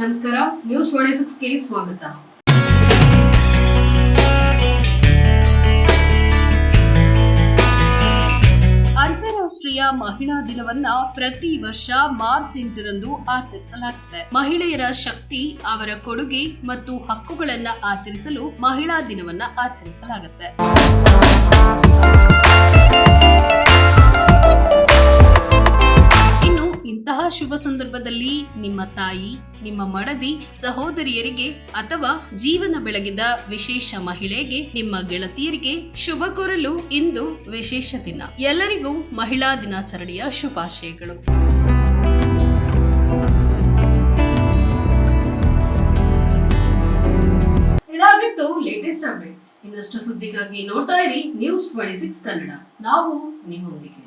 ನಮಸ್ಕಾರ news forty six K ಸ್ವಾಗತ. ಅಂತಾರಾಷ್ಟ್ರೀಯ ಮಹಿಳಾ ದಿನವನ್ನ ಪ್ರತಿ ವರ್ಷ ಮಾರ್ಚ್ ಎಂಟರಂದು ಆಚರಿಸಲಾಗುತ್ತೆ. ಮಹಿಳೆಯರ ಶಕ್ತಿ, ಅವರ ಕೊಡುಗೆ ಮತ್ತು ಹಕ್ಕುಗಳನ್ನ ಆಚರಿಸಲು ಮಹಿಳಾ ದಿನವನ್ನ ಆಚರಿಸಲಾಗುತ್ತೆ. ಇಂತಹ ಶುಭ ಸಂದರ್ಭದಲ್ಲಿ ನಿಮ್ಮ ತಾಯಿ, ನಿಮ್ಮ ಮಡದಿ, ಸಹೋದರಿಯರಿಗೆ ಅಥವಾ ಜೀವನ ಬೆಳಗಿದ ವಿಶೇಷ ಮಹಿಳೆಗೆ, ನಿಮ್ಮ ಗೆಳತಿಯರಿಗೆ ಶುಭ ಕೋರಲು ಇಂದು ವಿಶೇಷ ದಿನ. ಎಲ್ಲರಿಗೂ ಮಹಿಳಾ ದಿನಾಚರಣೆಯ ಶುಭಾಶಯಗಳು. ಇದಾಗಿತ್ತು ಲೇಟೆಸ್ಟ್ ಅಪ್ಡೇಟ್ಸ್ ಇನ್ನಷ್ಟು ಸುದ್ದಿಗಾಗಿ ನೋಡ್ತಾ ಇರಿ ನ್ಯೂಸ್ ಟ್ವೆಂಟಿ ಸಿಕ್ಸ್ ಕನ್ನಡ. ನಾವು ನಿಮ್ಮೊಂದಿಗೆ.